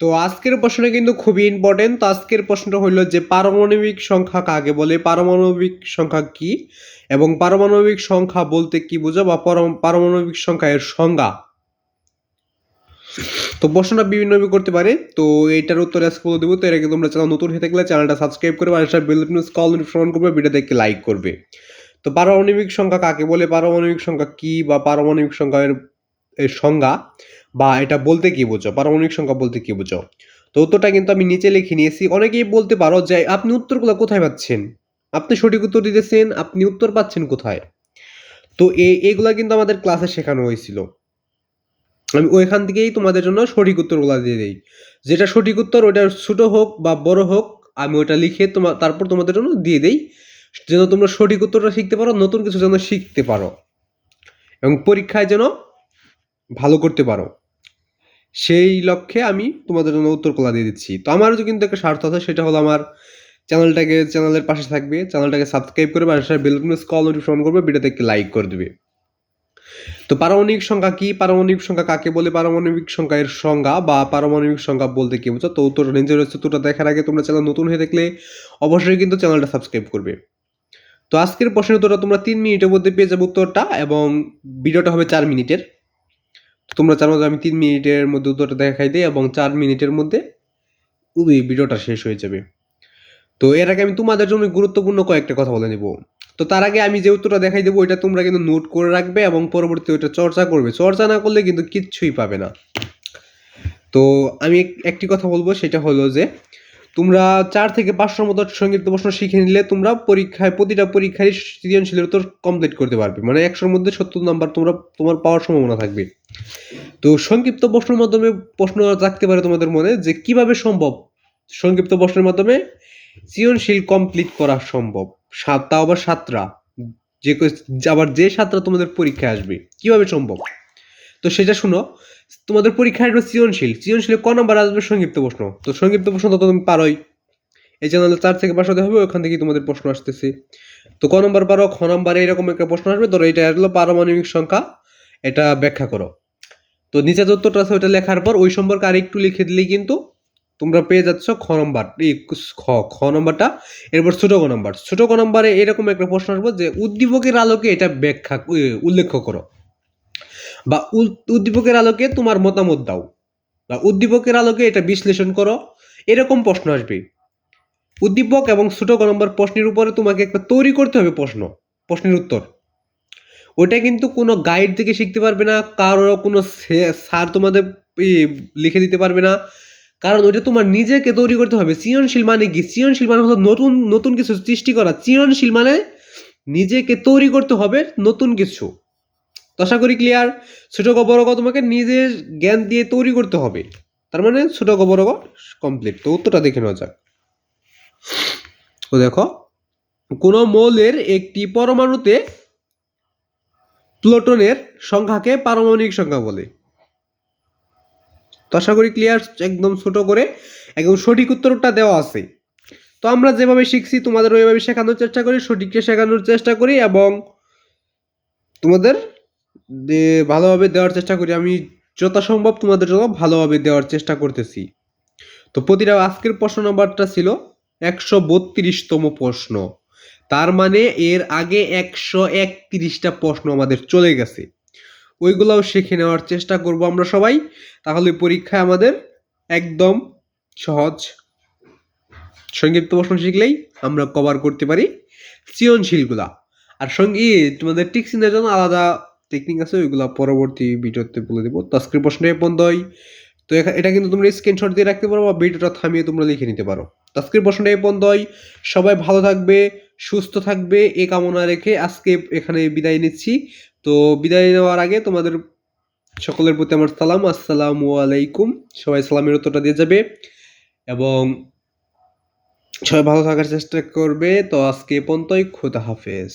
তো আজকের প্রশ্নটা কিন্তু খুবই ইম্পর্টেন্ট তো আজকের প্রশ্নটা হলো যে পারমাণবিক সংখ্যা কাকে বলে? পারমাণবিক সংখ্যা কি? এবং পারমাণবিক সংখ্যা বলতে কি বোঝো বা পারমাণবিক সংখ্যা এর সংজ্ঞা? তো প্রশ্নটা বিভিন্নভাবে করতে পারে। তো এটার উত্তর আজকে বলে দেবো। তো এর আগে তোমরা চ্যানেল নতুন হয়ে থাকলে চ্যানেলটা সাবস্ক্রাইব করবে। আর সেটা বেল নিউজ কল নোটিফিকেশন করবে ভিডিও দেখে লাইক করবে। তো পারমাণবিক সংখ্যা কাকে বলে? পারমাণবিক সংখ্যা কি বা পারমাণবিক সংখ্যা এর সংজ্ঞা? বা এটা বলতে কি বোঝো? পারমাণবিক সংখ্যা বলতে কি বোঝো? তো উত্তরটা কিন্তু আমি নিচে লিখে নিয়েছি। অনেকেই বলতে পারো যে আপনি উত্তরগুলো কোথায় পাচ্ছেন? আপনি সঠিক উত্তর দিতেছেন, আপনি উত্তর পাচ্ছেন কোথায়? তো এই এগুলা কিন্তু আমাদের ক্লাসে শেখানো হয়েছিল। আমি ওইখান থেকেই তোমাদের জন্য সঠিক উত্তরগুলো দিয়ে দিই। যেটা সঠিক উত্তর ওটা ছোটো হোক বা বড় হোক, আমি ওটা লিখে তোমার তারপর তোমাদের জন্য দিয়ে দিই। যেন তোমরা সঠিক উত্তরটা শিখতে পারো, নতুন কিছু যেন শিখতে পারো। এবং পরীক্ষায় যেন ভালো করতে পারো। সেই লক্ষ্যে আমি তোমাদের জন্য উত্তরগুলো দিয়ে দিচ্ছি। তো আমারও যে কিন্তু একটা স্বার্থ আছে, সেটা হলো আমার চ্যানেলটাকে, চ্যানেলের পাশে থাকবে, চ্যানেলটাকে সাবস্ক্রাইব করবে আর বেল কল নোটিফিকেশন করবে, ভিডিওতে একটি লাইক করে দেবে। তো পারমাণবিক সংখ্যা কি? পারমাণবিক সংখ্যা কাকে বলে? পারমাণবিক সংখ্যা এর সংজ্ঞা বা পারমাণবিক সংখ্যা বলতে কি বোঝো? তো উত্তরটা নিজের উত্তরটা দেখার আগে তোমরা চ্যানেল নতুন হয়ে দেখলে অবশ্যই কিন্তু চ্যানেলটা সাবস্ক্রাইব করবে। তো আজকের প্রশ্নের উত্তরটা তোমরা তিন মিনিটের মধ্যে পেয়ে যাবে উত্তরটা এবং ভিডিওটা হবে চার মিনিটের। তোমরা জানো যে আমি তিন মিনিটের মধ্যে উত্তরটা দেখাই দিই এবং চার মিনিটের মধ্যে ভিডিওটা শেষ হয়ে যাবে। তো এর আগে আমি তোমাদের জন্য গুরুত্বপূর্ণ কয়েকটা কথা বলে নেব। তো তার আগে আমি যে উত্তরটা দেখাই দেবো, ওইটা তোমরা কিন্তু নোট করে রাখবে এবং পরবর্তী ওইটা চর্চা করবে। চর্চা না করলে কিন্তু কিচ্ছুই পাবে না। তো আমি একটি কথা বলব, সেটা হলো যে তোমরা চার থেকে পাঁচশোর মতো সংক্ষিপ্ত প্রশ্ন শিখে নিলে তোমরা পরীক্ষায়, প্রতিটা পরীক্ষায় সৃজনশীলের উত্তর কমপ্লিট করতে পারবে। মানে একশোর মধ্যে সত্তর নাম্বার তোমরা, তোমার পাওয়ার সম্ভাবনা থাকবে। তো সংক্ষিপ্ত প্রশ্নের মাধ্যমে প্রশ্ন রাখতে পারে তোমাদের মনে যে কীভাবে সম্ভব? সংক্ষিপ্ত প্রশ্নের মাধ্যমে সৃজনশীল কমপ্লিট করা সম্ভব। সাত তাও আবার সাতটা। যে আবার যে সাতটা তোমাদের পরীক্ষায় আসবে। কীভাবে সম্ভব? তো সেটা শুনো, তোমাদের পরীক্ষায় আসবে সৃজনশীল। সৃজনশীলে ক নম্বর আসবে? সংক্ষিপ্ত প্রশ্ন। তো সংক্ষিপ্ত প্রশ্ন তো তুমি পারোই। এই চ্যানেলে চার থেকে পাঁচশো হবে ওখান থেকেই তোমাদের প্রশ্ন আসতেছে। তো ক নম্বর পারো, খ নম্বরে এরকম একটা প্রশ্ন আসবে, ধরো এটা আসলো পারমাণবিক সংখ্যা, এটা ব্যাখ্যা করো। তো নিচে উত্তরটা আছে ওইটা লেখার পর, ওই সম্পর্কে আর একটু লিখে দিলেই কিন্তু তোমরা পেয়ে যাচ্ছ খ নম্বর, এই খ খ নম্বরটা। এরপর ছোট ক নম্বর, ছোট ক নম্বরে এরকম একটা প্রশ্ন আসব যে উদ্দীপকের আলোকে এটা ব্যাখ্যা উল্লেখ করো। বা উদ্দীপকের আলোকে তোমার মতামত দাও। বা উদ্দীপকের আলোকে এটা বিশ্লেষণ করো। এরকম প্রশ্ন আসবে। উদ্দীপক এবং ছোট ক নম্বর প্রশ্নের উপরে তোমাকে একটা তৈরি করতে হবে প্রশ্ন, প্রশ্নের উত্তর। ওটা কিন্তু কোনো গাইড থেকে শিখতে পারবে না, কারও কোনো স্যার তোমাদের লিখে দিতে পারবে না। কারণ ওটা তোমার নিজেকে তৈরি করতে হবে। সৃজনশীল মানে কি? সৃজনশীল মানে হলো নতুন নতুন কিছু সৃষ্টি করা। সৃজনশীল মানে নিজেকে তৈরি করতে হবে নতুন কিছু। তো আশা করি ক্লিয়ার ছোট ক তোমাকে নিজের জ্ঞান দিয়ে তৈরি করতে হবে। তার মানে ছোট ক কমপ্লিট তো উত্তরটা দেখে নেওয়া যাক। তো দেখো, কোন মৌলের একটি পরমাণুতে প্লোটনের সংখ্যাকে পারমাণবিক সংখ্যা বলে। তো আশা করি ক্লিয়ার একদম ছোট করে একদম সঠিক উত্তরটা দেওয়া আছে। তো আমরা যেভাবে শিখছি তোমাদের ওইভাবে শেখানোর চেষ্টা করি, সঠিককে শেখানোর চেষ্টা করি এবং তোমাদের ভালোভাবে দেওয়ার চেষ্টা করি। আমি যথাসম্ভব তোমাদের জন্য ভালোভাবে দেওয়ার চেষ্টা করতেছি। তো প্রতিটা আজকের প্রশ্ন নাম্বারটা ছিল একশো বত্রিশতম প্রশ্ন। তার মানে এর আগে একশো একত্রিশটা প্রশ্ন আমাদের চলে গেছে। ওইগুলোও শিখে নেওয়ার চেষ্টা করব আমরা সবাই। তাহলে পরীক্ষায় আমাদের একদম সহজ সংক্ষিপ্ত প্রশ্ন শিখলেই আমরা কভার করতে পারি। সৃজনশীলগুলা। আর সঙ্গে তোমাদের টিক্সিনের জন্য আলাদা টেকনিক আছে, ওইগুলো পরবর্তী ভিডিওতে বলে দেবো। তো আজকের প্রশ্ন এ বন্ধই তো এটা কিন্তু তোমরা স্ক্রিনশট দিয়ে রাখতে পারো বা ভিডিওটা থামিয়ে তোমরা লিখে নিতে পারো। আজকের প্রশ্নটা এ বন্ধই সবাই ভালো থাকবে, সুস্থ থাকবে এ কামনা রেখে আজকে এখানে বিদায় নিচ্ছি। তো বিদায় নেওয়ার আগে তোমাদের সকলের প্রতি আমার সালাম। আসসালামু আলাইকুম। সবাই সালামের উত্তরটা দিয়ে যাবে। এবং সবাই ভালো থাকার চেষ্টা করবে। তো আজকে এ পর্যন্তই। খোদা হাফেজ।